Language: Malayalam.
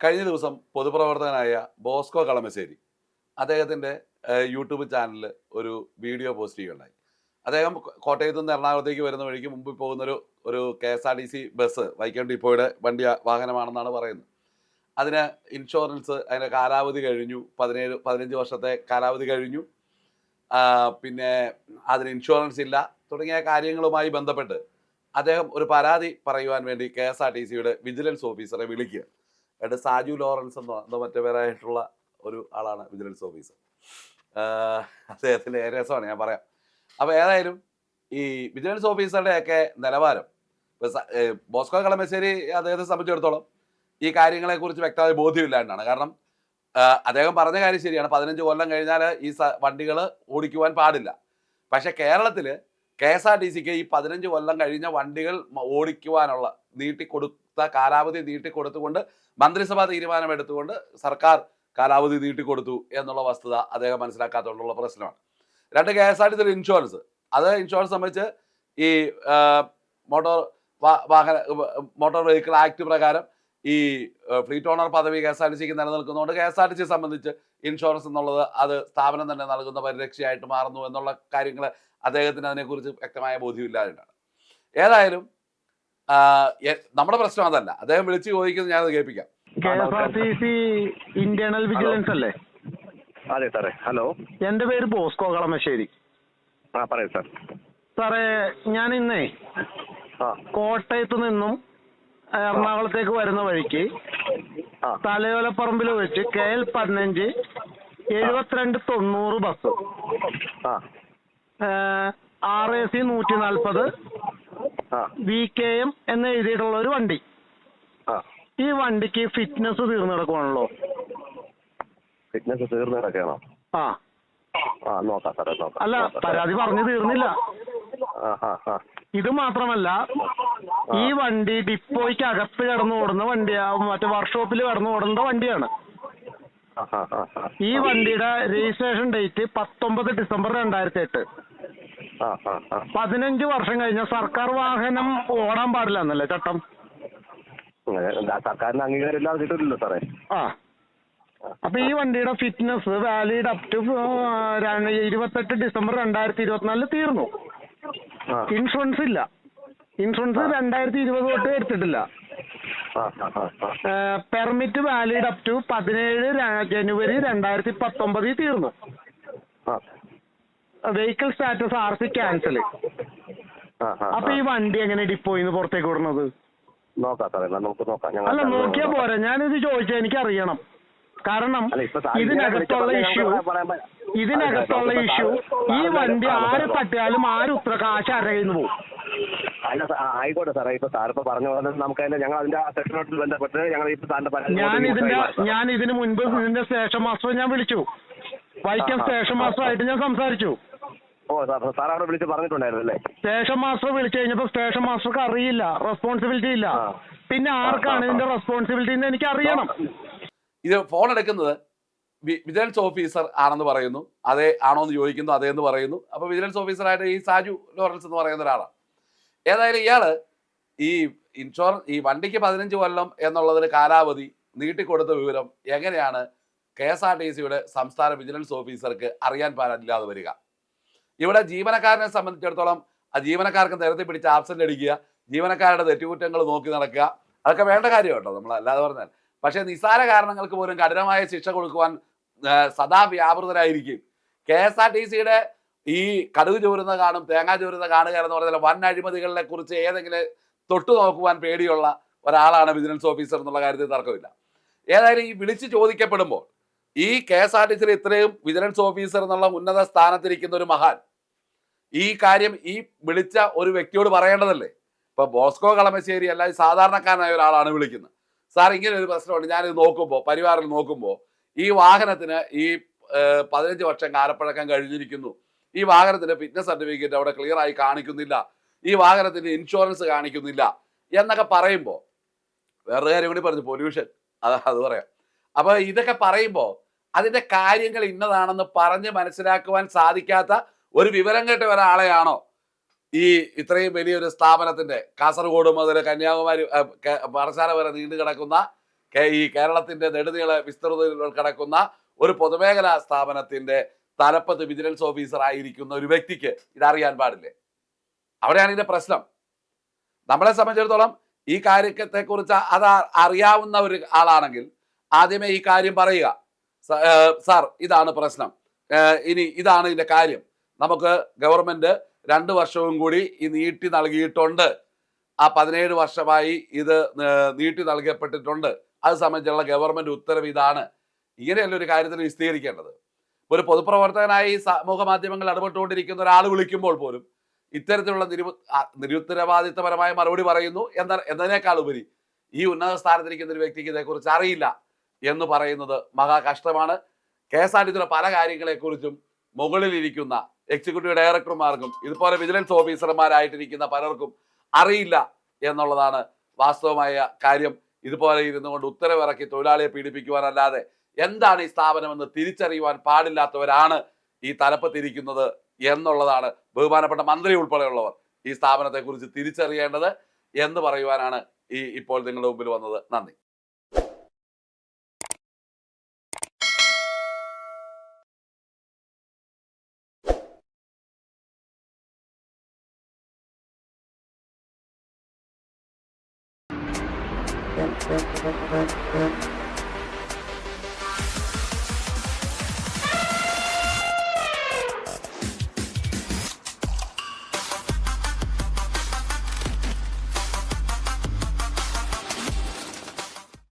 കഴിഞ്ഞ ദിവസം പൊതുപ്രവർത്തകനായ ബോസ്കോ കളമശ്ശേരി അദ്ദേഹത്തിന്റെ യൂട്യൂബ് ചാനലിൽ ഒരു വീഡിയോ പോസ്റ്റ് ചെയ്യുകയുണ്ടായി. അദ്ദേഹം കോട്ടയത്ത് നിന്ന് എറണാകുളത്തേക്ക് വരുന്ന വഴിക്ക് മുമ്പിൽ പോകുന്നൊരു ഒരു K S R T C bus Vaikom ഡിപ്പോയുടെ വണ്ടി വാഹനമാണെന്നാണ് പറയുന്നത്. അതിന് ഇൻഷുറൻസ് അതിന്റെ കാലാവധി കഴിഞ്ഞു. പതിനേഴ് പതിനഞ്ച് വർഷത്തെ കാലാവധി കഴിഞ്ഞു. പിന്നെ അതിന് ഇൻഷുറൻസ് ഇല്ല. തുടങ്ങിയ കാര്യങ്ങളുമായി ബന്ധപ്പെട്ട് അദ്ദേഹം ഒരു പരാതി പറയുവാൻ വേണ്ടി കെ എസ് ആർ ടി സിയുടെ വിജിലൻസ് ഓഫീസറെ വിളിക്കുക എന്നിട്ട് സാജു ലോറൻസ് എന്നോ എന്തോ മറ്റേ പേരായിട്ടുള്ള ഒരു ആളാണ് വിജിലൻസ് ഓഫീസർ. അദ്ദേഹത്തിന്റെ രസമാണ് ഞാൻ പറയാം. അപ്പോൾ ഏതായാലും ഈ വിജിലൻസ് ഓഫീസറുടെയൊക്കെ നിലവാരം ബോസ്കോ കളമശ്ശേരി അദ്ദേഹത്തെ സംബന്ധിച്ചിടത്തോളം ഈ കാര്യങ്ങളെക്കുറിച്ച് വ്യക്തമായ ബോധ്യമില്ലാണ്ടാണ്. കാരണം അദ്ദേഹം പറഞ്ഞ കാര്യം ശരിയാണ്. പതിനഞ്ച് കൊല്ലം കഴിഞ്ഞാൽ ഈ വണ്ടികൾ ഓടിക്കുവാൻ പാടില്ല. പക്ഷേ കേരളത്തിൽ കെ എസ് ആർ ടി സിക്ക് ഈ പതിനഞ്ച് കൊല്ലം കഴിഞ്ഞ വണ്ടികൾ ഓടിക്കുവാനുള്ള നീട്ടിക്കൊടുത്ത കാലാവധി നീട്ടിക്കൊടുത്തുകൊണ്ട് മന്ത്രിസഭാ തീരുമാനമെടുത്തുകൊണ്ട് സർക്കാർ കാലാവധി നീട്ടിക്കൊടുത്തു എന്നുള്ള വസ്തുത അദ്ദേഹം മനസ്സിലാക്കാത്തതുകൊണ്ടുള്ള പ്രശ്നമാണ്. രണ്ട് K S R T C insurance അത് ഇൻഷുറൻസ് സംബന്ധിച്ച് ഈ മോട്ടോർ വാഹന മോട്ടോർ വെഹിക്കിൾ ആക്ട് പ്രകാരം ഈ ഫ്ലീറ്റ് ഓണർ പദവി കെ എസ് ആർ ടി സിക്ക് നിലനിൽക്കുന്നതുകൊണ്ട് K S R T C സംബന്ധിച്ച് ഇൻഷുറൻസ് എന്നുള്ളത് അത് സ്ഥാപനം തന്നെ നൽകുന്ന പരിരക്ഷയായിട്ട് മാറുന്നു എന്നുള്ള കാര്യങ്ങൾ അദ്ദേഹത്തിന് അതിനെക്കുറിച്ച് വ്യക്തമായ ബോധ്യമില്ലാതെയാണ് ഏതായാലും നമ്മുടെ പ്രശ്നം അതല്ല. അദ്ദേഹം വിളിച്ച് ചോദിക്കുന്നത് ഞാനത് കേൾപ്പിക്കാം. ഇന്റേണൽ വിജിലൻസ് അല്ലേ? അതെ സാറേ. ഹലോ. എന്റെ പേര് ബോസ്കോ കളമശ്ശേരി. ആ പറയൂ സാർ. സാറേ ഞാൻ ഇന്നേ ആ. കോട്ടയത്ത് നിന്നും എറണാകുളത്തേക്ക് വരുന്ന വഴിക്ക് ആ. തലയോലപ്പറമ്പിൽ വെച്ച് കെ എൽ പതിനഞ്ച് എഴുപത്തിരണ്ട് തൊണ്ണൂറ് ബസ്. ആ. ആർ എ സി നൂറ്റി നാൽപ്പത് വി കെ എം എന്ന് എഴുതിയിട്ടുള്ള ഒരു വണ്ടി. ഈ വണ്ടിക്ക് ഫിറ്റ്നസ് തീർന്നു കിടക്കുവാണല്ലോ. ഫിറ്റ്നസ് തീർന്നു കിടക്കുകയാണോ? ആ. ആ നോക്കാം സാറേ നോക്കാം. അല്ല. പരാതി പറഞ്ഞു തീർന്നില്ല. ഇത് മാത്രമല്ല ഈ വണ്ടി ഡിപ്പോയ്ക്ക് അകത്ത് കടന്നു ഓടുന്ന വണ്ടിയാ മറ്റേ വർക്ക്ഷോപ്പിൽ കടന്നു ഓടുന്ന വണ്ടിയാണ്. ഈ വണ്ടിയുടെ രജിസ്ട്രേഷൻ ഡേറ്റ് പത്തൊമ്പത് ഡിസംബർ രണ്ടായിരത്തി എട്ട്. പതിനഞ്ച് വർഷം കഴിഞ്ഞ സർക്കാർ വാഹനം ഓടാൻ പാടില്ല എന്നല്ലേ ചട്ടം? സർക്കാരിന്റെ അംഗീകാരം ഇല്ലാതെ കിട്ടില്ലല്ലോ സാറേ. ആ. അപ്പൊ ഈ വണ്ടിയുടെ ഫിറ്റ്നസ് വാലിഡ് അപ് ടു ഇരുപത്തെട്ട് ഡിസംബർ രണ്ടായിരത്തി ഇരുപത്തിനാലിൽ തീർന്നു ഇൻഷുറൻസ് ഇല്ല. ഇൻഷുറൻസ് രണ്ടായിരത്തി ഇരുപത് തൊട്ട് എടുത്തിട്ടില്ല. പെർമിറ്റ് വാലിഡ് അപ് ടു പതിനേഴ് ജനുവരി രണ്ടായിരത്തി പത്തൊമ്പതിൽ തീർന്നു vehicle status R C cancel അപ്പൊ ഈ വണ്ടി എങ്ങനെ ഡിപ്പോയിന്ന് പുറത്തേക്ക് വിടുന്നത്? നോക്കാം സാറേ നമുക്ക് നോക്കാം. അല്ല നോക്കിയാ പോരെ. ഞാനിത് ചോദിച്ചാൽ എനിക്ക് അറിയണം കാരണം ഇതിനകത്തുള്ള ഇഷ്യൂ ഇതിനകത്തുള്ള ഇഷ്യൂ ഈ വണ്ടി ആര് തട്ടിയാലും ആര് ഉത്തര കാശ് അരയുന്നു പോകും അല്ല ആയിക്കോട്ടെ സാറേ ഇപ്പൊ സാറിപ്പോ പറഞ്ഞ പോലെ നമുക്ക് അതിന്റെ ഞങ്ങൾ അതിന്റെ സെക്ഷനോട്ടിൽ ബന്ധപ്പെട്ട് ഞങ്ങൾ ഇപ്പൊ സാറിന്റെ ഞാൻ ഇതിന്റെ ഞാൻ ഇതിന് മുൻപ് ഇതിന്റെ സ്റ്റേഷൻ മാസ്റ്റർ ഞാൻ വിളിച്ചു. വൈക്കം സ്റ്റേഷൻ മാസ്റ്റർ ആയിട്ട് ഞാൻ സംസാരിച്ചു. ഓ സാർ സാർ അവിടെ വിളിച്ച് പറഞ്ഞിട്ടുണ്ടായിരുന്നു അല്ലേ സ്റ്റേഷൻ മാസ്റ്റർ വിളിച്ചു കഴിഞ്ഞപ്പോ സ്റ്റേഷൻ മാസ്റ്റർക്ക് അറിയില്ല. റെസ്പോൺസിബിലിറ്റി ഇല്ല. പിന്നെ ആർക്കാണ് ഇതിന്റെ റെസ്പോൺസിബിലിറ്റി എന്ന് എനിക്ക് അറിയണം ഇത് ഫോൺ എടുക്കുന്നത് വിജിലൻസ് ഓഫീസർ ആണെന്ന് പറയുന്നു. അതേ ആണോ എന്ന് ചോദിക്കുന്നു അതേ എന്ന് പറയുന്നു. അപ്പൊ വിജിലൻസ് ഓഫീസറായിട്ട് ഈ സാജു ലോറൻസ് എന്ന് പറയുന്ന ഒരാളാണ് ഏതായാലും ഇയാൾ ഈ ഇൻഷുറൻസ് ഈ വണ്ടിക്ക് പതിനഞ്ച് കൊല്ലം എന്നുള്ളതിന് കാലാവധി നീട്ടിക്കൊടുത്ത വിവരം എങ്ങനെയാണ് കെ എസ് ആർ ടി സിയുടെ സംസ്ഥാന വിജിലൻസ് ഓഫീസർക്ക് അറിയാൻ പാടില്ലാതെ വരിക? ഇവിടെ ജീവനക്കാരനെ സംബന്ധിച്ചിടത്തോളം ആ ജീവനക്കാർക്ക് നേരത്തെ പിടിച്ച് ആബ്സെന്റ് അടിക്കുക ജീവനക്കാരുടെ തെറ്റുകുറ്റങ്ങൾ നോക്കി നടക്കുക അതൊക്കെ വേണ്ട കാര്യം കേട്ടോ നമ്മൾ അല്ലാതെ പറഞ്ഞാൽ. പക്ഷേ നിസ്സാര കാരണങ്ങൾക്ക് പോലും കഠിനമായ ശിക്ഷ കൊടുക്കുവാൻ സദാ വ്യാപൃതരായിരിക്കും. കെ എസ് ആർ ടി സിയുടെ ഈ കടുക് ചോരുന്ന കാണും തേങ്ങാ ചോരുന്ന കാണുക എന്ന് പറഞ്ഞാൽ വൻ അഴിമതികളെ കുറിച്ച് ഏതെങ്കിലും തൊട്ടു നോക്കുവാൻ പേടിയുള്ള ഒരാളാണ് വിജിലൻസ് ഓഫീസർ എന്നുള്ള കാര്യത്തിൽ തർക്കമില്ല. ഏതായാലും ഈ വിളിച്ച് ചോദിക്കപ്പെടുമ്പോൾ ഈ കെ എസ് ആർ ടി സിയിൽ ഇത്രയും വിജിലൻസ് ഓഫീസർ എന്നുള്ള ഉന്നത സ്ഥാനത്തിരിക്കുന്ന ഒരു മഹാൻ ഈ കാര്യം ഈ വിളിച്ച ഒരു വ്യക്തിയോട് പറയേണ്ടതല്ലേ? ഇപ്പൊ ബോസ്കോ കളമശ്ശേരി അല്ല സാധാരണക്കാരനായ ഒരാളാണ് വിളിക്കുന്നത്. സാർ ഇങ്ങനെ ഒരു പ്രശ്നമുണ്ട്. ഞാനിത് നോക്കുമ്പോൾ പരിവാറിൽ നോക്കുമ്പോൾ ഈ വാഹനത്തിന് ഈ പതിനഞ്ച് വർഷം കാലപ്പഴക്കം കഴിഞ്ഞിരിക്കുന്നു. ഈ വാഹനത്തിന്റെ ഫിറ്റ്നസ് സർട്ടിഫിക്കറ്റ് അവിടെ ക്ലിയർ ആയി കാണിക്കുന്നില്ല. ഈ വാഹനത്തിന് ഇൻഷുറൻസ് കാണിക്കുന്നില്ല എന്നൊക്കെ പറയുമ്പോൾ വേറൊരു കാര്യം കൂടി പറഞ്ഞു പൊല്യൂഷൻ. അത് അത് പറയാം. അപ്പൊ ഇതൊക്കെ പറയുമ്പോൾ അതിന്റെ കാര്യങ്ങൾ ഇന്നതാണെന്ന് പറഞ്ഞ് മനസ്സിലാക്കുവാൻ സാധിക്കാത്ത ഒരു വിവരം കേട്ട ഒരാളെയാണോ ഈ ഇത്രയും വലിയൊരു സ്ഥാപനത്തിന്റെ? കാസർഗോഡ് മുതൽ കന്യാകുമാരി പറശാല വരെ നീണ്ടു കിടക്കുന്ന ഈ കേരളത്തിന്റെ നെടുനീള വിസ്തൃതയിൽ കിടക്കുന്ന ഒരു പൊതുമേഖലാ സ്ഥാപനത്തിന്റെ തലപ്പത്ത് വിജിലൻസ് ഓഫീസർ ആയിരിക്കുന്ന ഒരു വ്യക്തിക്ക് ഇതറിയാൻ പാടില്ലേ? അവിടെയാണ് ഇതിന്റെ പ്രശ്നം. നമ്മളെ സംബന്ധിച്ചിടത്തോളം ഈ കാര്യത്തെ കുറിച്ച് അത് അറിയാവുന്ന ഒരു ആളാണെങ്കിൽ ആദ്യമേ ഈ കാര്യം പറയുക. സാർ ഇതാണ് പ്രശ്നം. ഇനി ഇതാണ് ഇതിന്റെ കാര്യം. നമുക്ക് ഗവൺമെന്റ് രണ്ട് വർഷവും കൂടി ഈ നീട്ടി നൽകിയിട്ടുണ്ട്. ആ പതിനേഴ് വർഷമായി ഇത് നീട്ടി നൽകപ്പെട്ടിട്ടുണ്ട്. അത് സംബന്ധിച്ചുള്ള ഗവൺമെന്റ് ഉത്തരവ് ഇതാണ്. ഇങ്ങനെയല്ല ഒരു കാര്യത്തിൽ വിശദീകരിക്കേണ്ടത് ഒരു പൊതുപ്രവർത്തകനായി സമൂഹ മാധ്യമങ്ങളിൽ ഇടപെട്ടുകൊണ്ടിരിക്കുന്ന ഒരാൾ വിളിക്കുമ്പോൾ പോലും ഇത്തരത്തിലുള്ള നിരു നിരുത്തരവാദിത്തപരമായ മറുപടി പറയുന്നു. എന്ന എന്നതിനേക്കാൾ ഉപരി ഈ ഉന്നത സ്ഥാനത്തിരിക്കുന്ന ഒരു വ്യക്തിക്ക് ഇതേക്കുറിച്ച് അറിയില്ല എന്ന് പറയുന്നത് മഹാ കഷ്ടമാണ് കെ എസ് ആർ ടി സിയുടെ പല കാര്യങ്ങളെക്കുറിച്ചും മുകളിലിരിക്കുന്ന എക്സിക്യൂട്ടീവ് ഡയറക്ടർമാർക്കും ഇതുപോലെ വിജിലൻസ് ഓഫീസർമാരായിട്ടിരിക്കുന്ന പലർക്കും അറിയില്ല എന്നുള്ളതാണ് വാസ്തവമായ കാര്യം. ഇതുപോലെ ഇരുന്നു കൊണ്ട് ഉത്തരവിറക്കി തൊഴിലാളിയെ പീഡിപ്പിക്കുവാനല്ലാതെ എന്താണ് ഈ സ്ഥാപനമെന്ന് തിരിച്ചറിയുവാൻ പാടില്ലാത്തവരാണ് ഈ തലപ്പത്തിരിക്കുന്നത് എന്നുള്ളതാണ് ബഹുമാനപ്പെട്ട മന്ത്രി ഉൾപ്പെടെയുള്ളവർ ഈ സ്ഥാപനത്തെക്കുറിച്ച് തിരിച്ചറിയേണ്ടത് എന്ന് പറയുവാനാണ് ഈ ഇപ്പോൾ നിങ്ങളുടെ മുമ്പിൽ വന്നത്. നന്ദി. Thank you.